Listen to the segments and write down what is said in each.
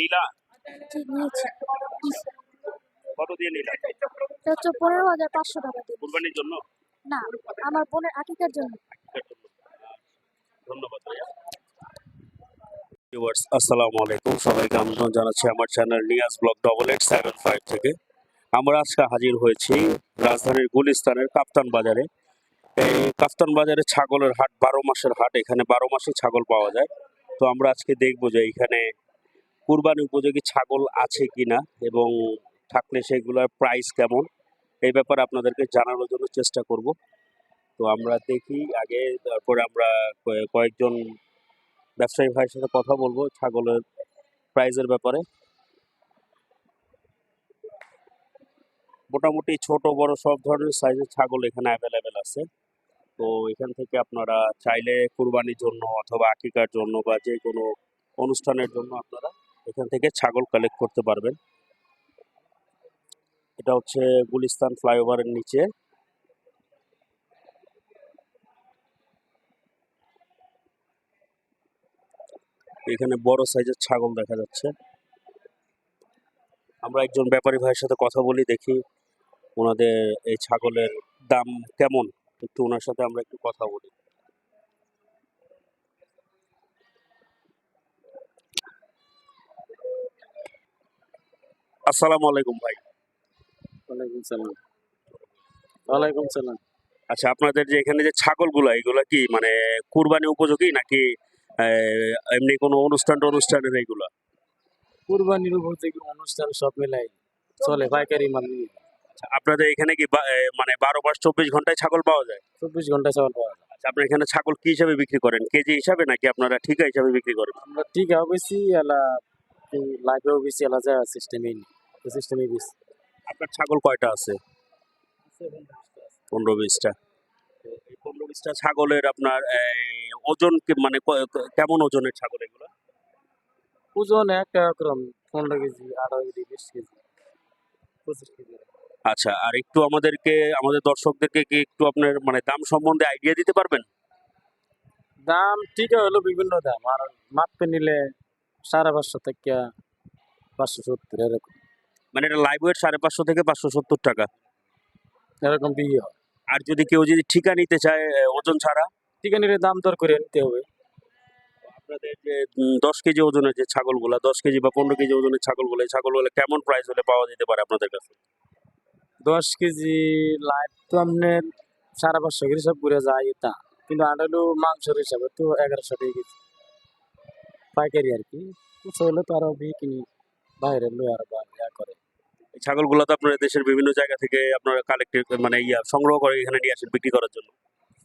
নিলা? কত দিয়ে নিলা? হচ্ছে পনেরো হাজার পাঁচশো টাকা দিয়ে। কুরবানির জন্য? না আমার বোনের আকিকার জন্য। ধন্যবাদ ভিউয়ার্স আসসালামু আলাইকুম। সবাইকে আমন্ত্রণ জানাচ্ছি আমার channel Niaz blog double eight seven five থেকে। আমরা আজকে হাজির হয়েছি রাজধানীর গুলিস্তানের কাপ্তান বাজারে। এই কাপ্তান বাজারে ছাগলের হাট বারো মাসের হাট। এখানে বারো মাসে ছাগল পাওয়া যায়। তো আমরা আজকে দেখব যে এখানে কুরবানি উপযোগী ছাগল আছে কিনা এবং থাকলে সেগুলোর প্রাইস কেমন, এই ব্যাপারে আপনাদেরকে জানানোর জন্য চেষ্টা করব। তো আমরা দেখি, আগে তারপরে আমরা কয়ে- কয়েকজন ব্যবসায়ী ভাইয়ের সাথে কথা বলব ছাগলের প্রাইজের ব্যাপারে। মোটামুটি ছোট, বড় সব ধরনের সাইজের ছাগল এখানে অ্যাভেলেবেল আছে। তো এখান থেকে আপনারা চাইলে কুরবানির জন্য অথবা আকিকার জন্য বা যে কোনো অনুষ্ঠানের জন্য আপনারা এখান থেকে ছাগল কালেক্ট করতে পারবেন। এটা হচ্ছে গুলিস্তান ফ্লাইওভারের নিচে। এখানে বড় সাইজের ছাগল দেখা যাচ্ছে। আমরা একজন ব্যাপারী ভাইয়ের সাথে কথা বলি, দেখি ওনাদের এই ছাগলের দাম কেমন। একটু ওনার সাথে আমরা একটু কথা বলি। আসসালামু আলাইকুম ভাই। ওয়ালাইকুম সালাম। ওয়ালাইকুম সালাম। আচ্ছা আপনাদের যে এখানে যে ছাগলগুলো এগুলো কি মানে কুরবানি উপযোগী নাকি এমনি কোনো অনুষ্ঠান অনুষ্ঠানের এইগুলা কুরবানির থেকে অনুষ্ঠান সব মিলাই চলে পাইকারি মাল আচ্ছা, আপনাদের এখানে কি মানে বারো মাস চব্বিশ ঘন্টায় ছাগল পাওয়া যায়? চব্বিশ ঘণ্টা চাউল পাওয়া যায়। আচ্ছা আপনার এখানে ছাগল কি হিসাবে বিক্রি করেন? কেজি হিসাবে নাকি আপনারা ঠিকা হিসাবে বিক্রি করেন? আমরা টিকাও বেশি এলা লাগেও বেশি এলা যায় সিস্টেমই সিস্টেমই বেশি আপনার ছাগল কয়টা আছে? পনেরো বিশটা এই পনেরো বিশটা ছাগলের আপনার ওজন মানে কেমন ওজনের ছাগল এগুলো? ওজন এক পনেরো কেজি আঠারো কেজি বিশ কেজি পঁচিশ কেজি। আচ্ছা আর একটু আমাদেরকে আমাদের দর্শকদেরকে কি একটু আপনার মানে দাম সম্বন্ধে আইডিয়া দিতে পারবেন? দাম টিকা হলো বিভিন্ন দাম আর মাপতে নিলে সাড়ে পাঁচশো থেকে পাঁচশো সত্তর এরকম। মানে এটা লাইভ ওয়েট সাড়ে পাঁচশো থেকে পাঁচশো সত্তর টাকা। এরকম বিয়ে হয়। আর যদি কেউ যদি ঠিকা নিতে চায় ওজন ছাড়া? টিকা নিলে দাম দর করে নিতে হবে। আপনাদের যে দশ কেজি ওজনের যে ছাগলগুলা দশ কেজি বা পনেরো কেজি ওজনের ছাগলগুলো এই ছাগলগুলো কেমন প্রাইস হলে পাওয়া যেতে পারে আপনাদের কাছে? দশ কেজি লাইট তো আপনার সাড়ে পাঁচশো কেজি সব ঘুরে যায় এটা কিন্তু আটালু মাংসের হিসাবে তো এগারোশো টাকা কেজি। পাইকারি আর কি। হলে তো আরও বিকিনি বাইরে লো আর বা করে এই ছাগলগুলো তো আপনারা দেশের বিভিন্ন জায়গা থেকে আপনারা কালেক্ট মানে ইয়া সংগ্রহ করে এখানে নিয়ে আসেন বিক্রি করার জন্য?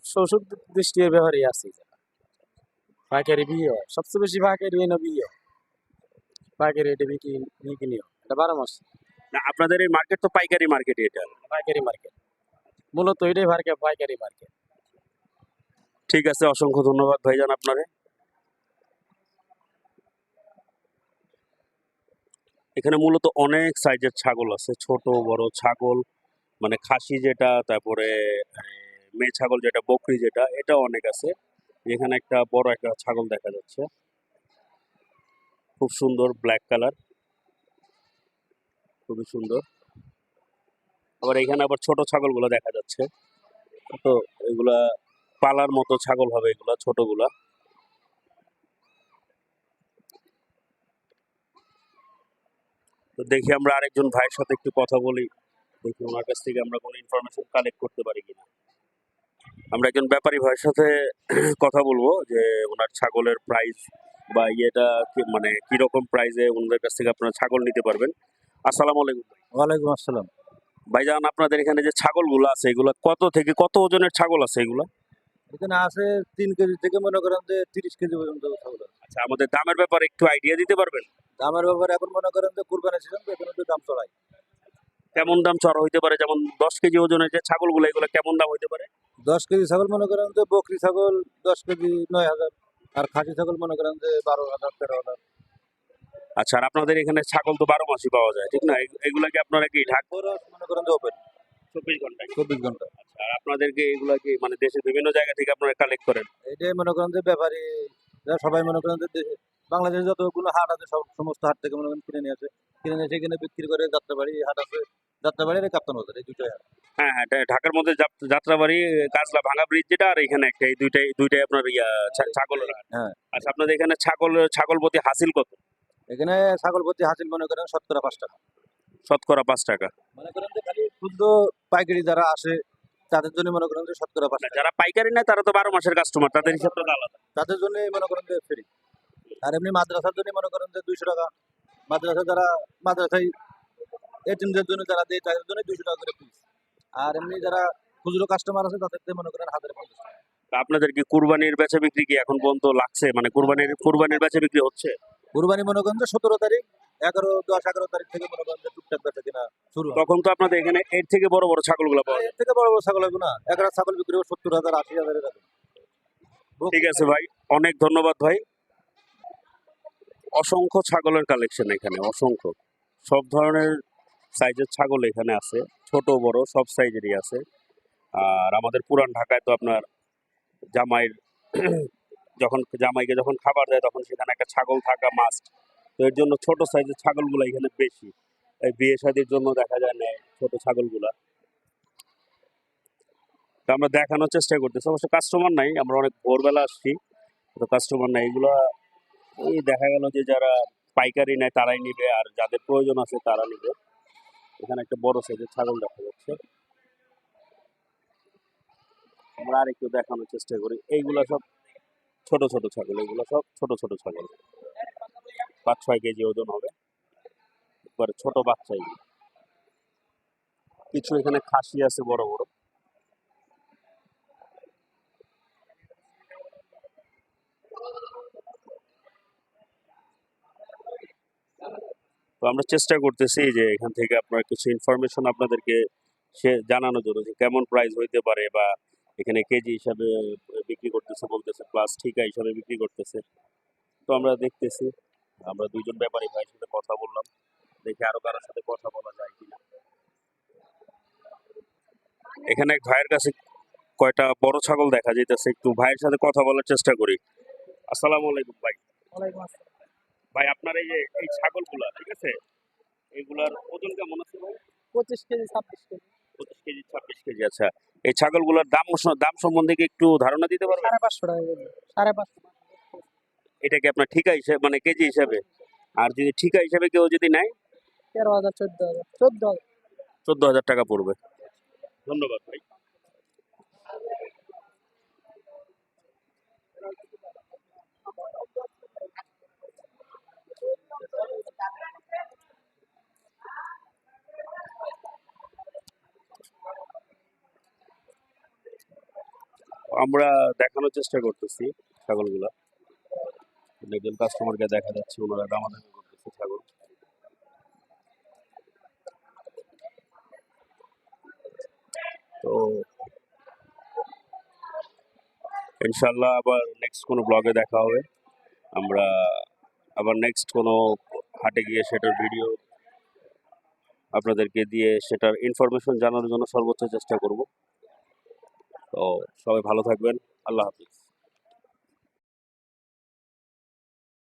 শ্বশুর দৃষ্টির ব্যবহারই আছে পাইকারি বিয়ে হয়। সবচেয়ে বেশি পাইকারি এনে বিয়ে হয়। পাইকারি এটা বিক্রি বিকিনি হয়। এটা বারো মাস। না আপনাদের এই মার্কেট তো পাইকারি মার্কেট এটা। পাইকারি মার্কেট মূলত এটাই পাইকারি মার্কেট ঠিক আছে অসংখ্য ধন্যবাদ ভাইজান আপনারে। এখানে মূলত অনেক সাইজের ছাগল আছে, ছোট, বড় ছাগল মানে খাসি যেটা, তারপরে মেয়ে ছাগল যেটা, বকরি যেটা এটা অনেক আছে। এখানে একটা বড় একটা ছাগল দেখা যাচ্ছে। খুব সুন্দর ব্ল্যাক কালার। খুবই সুন্দর। আবার এখানে আবার ছোট ছাগলগুলো দেখা যাচ্ছে। তো এগুলা পালার মতো ছাগল হবে এগুলা, ছোটগুলা। তো দেখি আমরা আরেকজন ভাইয়ের সাথে একটু কথা বলি। দেখি ওনার কাছ থেকে আমরা কোনো ইনফরমেশন কালেক্ট করতে পারি কিনা। আমরা একজন ব্যাপারী ভাইয়ের সাথে কথা বলব যে ওনার ছাগলের প্রাইস বা ইয়েটা কি- মানে কীরকম প্রাইসে ওনাদের কাছ থেকে আপনারা ছাগল নিতে পারবেন। আসসালামু আলাইকুম ওয়ালাইকুম আসসালাম। ভাইজান আপনাদের এখানে যে ছাগলগুলো আছে এগুলো কত থেকে কত ওজনের ছাগল আছে এগুলো? এখানে আছে তিন কেজি থেকে মনে করেন যে তিরিশ কেজি পর্যন্ত ছাগল। আচ্ছা আমাদের দামের ব্যাপারে একটু আইডিয়া দিতে পারবেন? দামের ব্যাপারে এখন মনে করেন যে কুরবানি সিজন তো এখানে একটু দাম চড়াই। কেমন দাম চড়া হইতে পারে? যেমন দশ কেজি ওজনের যে ছাগলগুলো এগুলো কেমন দাম হইতে পারে? দশ কেজি ছাগল মনে করেন যে বকরি ছাগল দশ কেজি নয় হাজার আর খাসি ছাগল মনে করেন যে বারো হাজার তেরো হাজার। আচ্ছা আর আপনাদের এখানে ছাগল তো বারো মাসই পাওয়া যায় ঠিক না? এগুলা কি আপনারা কি ঢাক মনে করেন যে ওপেন চব্বিশ ঘণ্টা চব্বিশ ঘণ্টা আর আপনাদেরকে এগুলা কি মানে দেশের বিভিন্ন জায়গা থেকে আপনারা কালেক্ট করেন? এটাই মনে করেন যে ব্যাপারী সবাই মনে করেন যে দেশে বাংলাদেশে যতগুলো হাট আছে সব সমস্ত হাট থেকে মনে করেন কিনে নিয়ে আসে। কিনে নিয়ে এসে এখানে বিক্রি করে যাত্রাবাড়ি হাট আছে যাত্রাবাড়ি আর কাপ্তান বাজার এই দুটোই হাট। হ্যাঁ হ্যাঁ ঢাকার মধ্যে যাত- যাত্রাবাড়ি কাজলা ভাঙা ব্রিজ যেটা আর এখানে একটা এই দুইটাই দুইটাই আপনার ইয়া ছাগলের হাট। হ্যাঁ। আচ্ছা আপনাদের এখানে ছাগল ছাগল প্রতি হাসিল কত? এখানে ছাগল প্রতি হাসিল মনে করেন শতকরা পাঁচ টাকা। শতকরা পাঁচ টাকা। মনে করেন যে খালি ক্ষুদ্র পাইকারি যারা আসে তাদের জন্য মনে করেন যে শতকরা পাঁচ যারা পাইকারি নেয় তারা তো বারো মাসের কাস্টমার তাদের হিসাবটা তো আলাদা। তাদের জন্য মনে করেন যে ফ্রি আর এমনি মাদ্রাসার জন্য মনে করেন যে দুইশো টাকা। মাদ্রাসা যারা মাদ্রাসায় এটিমদের জন্য যারা দেয় তাদের জন্য দুইশো টাকা করে আর এমনি যারা খুচরো কাস্টমার আছে তাদের মনে করেন হাজার পঞ্চাশ টাকা। আপনাদের কি কুরবানির বেচা বিক্রি কি এখন পর্যন্ত লাগছে? মানে কুরবানির কুরবানির বেচা বিক্রি হচ্ছে? কুরবানি মনে করেন যে সতেরো তারিখ এগারো দশ এগারো তারিখ থেকে মনে করেন যে টুকটাক বেচা কিনা শুরু হয়। তখন তো আপনাদের এখানে এর থেকে বড় বড় ছাগলগুলো পাওয়া যায়। এর থেকে বড় বড় ছাগল হবে না। এক হাজার ছাগল বিক্রি হবে সত্তর হাজার আশি হাজারের কাছে ঠিক আছে ভাই অনেক ধন্যবাদ ভাই। অসংখ্য ছাগলের কালেকশন এখানে অসংখ্য। সব ধরনের সাইজের ছাগল এখানে আছে ছোট বড় সব সাইজেরই আছে। আর আমাদের পুরান ঢাকায় তো আপনার জামাইয়ের যখন জামাইকে যখন খাবার দেয় তখন সেখানে একটা ছাগল থাকা মাস্ট তো এর জন্য ছোট সাইজের ছাগলগুলো এখানে বেশি। এই বিয়ে শাদির জন্য দেখা যায় না ছোট ছাগলগুলা। তো আমরা দেখানোর চেষ্টা করতেছি। অবশ্য কাস্টমার নাই, আমরা অনেক ভোরবেলা আসছি। তো কাস্টমার নাই, এগুলা ওই দেখা গেল যে যারা পাইকারি নেয় তারাই নিবে, আর যাদের প্রয়োজন আছে তারা নিবে। এখানে একটা বড় সাইজের ছাগল দেখা যাচ্ছে। আমরা আর একটু দেখানোর চেষ্টা করি। এইগুলা সব ছোট ছোট ছাগল এগুলো সব ছোট ছোট ছাগল। পাঁচ ছয় কেজি ওজন হবে। একবারে ছোট বাচ্চা এগুলো। কিছু এখানে খাসি আছে বড় বড়। তো আমরা চেষ্টা করতেছি যে এখান থেকে আপনার কিছু ইনফরমেশন আপনাদেরকে সে জানানোর জন্য যে কেমন প্রাইস হইতে পারে বা এখানে কেজি হিসাবে বিক্রি করতেছে বলতেছে প্লাস ঠিকা হিসাবে বিক্রি করতেছে। তো আমরা দেখতেছি। আমরা দুইজন ব্যাপারী ভাইয়ের সাথে কথা বললাম। দেখি আরও কারোর সাথে কথা বলা যায় কিনা। এখানে এক ভাইয়ের কাছে কয়টা বড় ছাগল দেখা যাইতেছে একটু ভাইয়ের সাথে কথা বলার চেষ্টা করি। আসসালামু আলাইকুম ভাই। ভাই আপনার এই যে এই ছাগলগুলা ঠিক আছে? এগুলার ওজন কেমন আছে ভাই? পঁচিশ কেজি ছাব্বিশ কেজি। পঁচিশ কেজি ছাব্বিশ কেজি আচ্ছা। এই ছাগলগুলোর দাম দাম সম্বন্ধে কি একটু ধারণা দিতে পারবেন? সাড়ে পাঁচশো টাকা সাড়ে পাঁচশো। এটা কি আপনার ঠিকা হিসাবে মানে কেজি হিসাবে। আর যদি ঠিকা হিসাবে কেউ যদি নেয়? তেরো হাজার চোদ্দ হাজার চোদ্দ হাজার। চোদ্দ হাজার টাকা পড়বে। ধন্যবাদ ভাই। আমরা দেখানোর চেষ্টা করতেছি ছাগলগুলা। একজন কাস্টমারকে দেখা যাচ্ছে, ওনারা দামাদামি করতেছে ছাগল তো ইনশাল্লাহ আবার নেক্সট কোনো ব্লগে দেখা হবে। আমরা আবার নেক্সট কোনো হাটে গিয়ে সেটার ভিডিও আপনাদেরকে দিয়ে সেটার ইনফরমেশন জানানোর জন্য সর্বোচ্চ চেষ্টা করব। তো সবাই ভালো থাকবেন। আল্লাহ হাফিজ।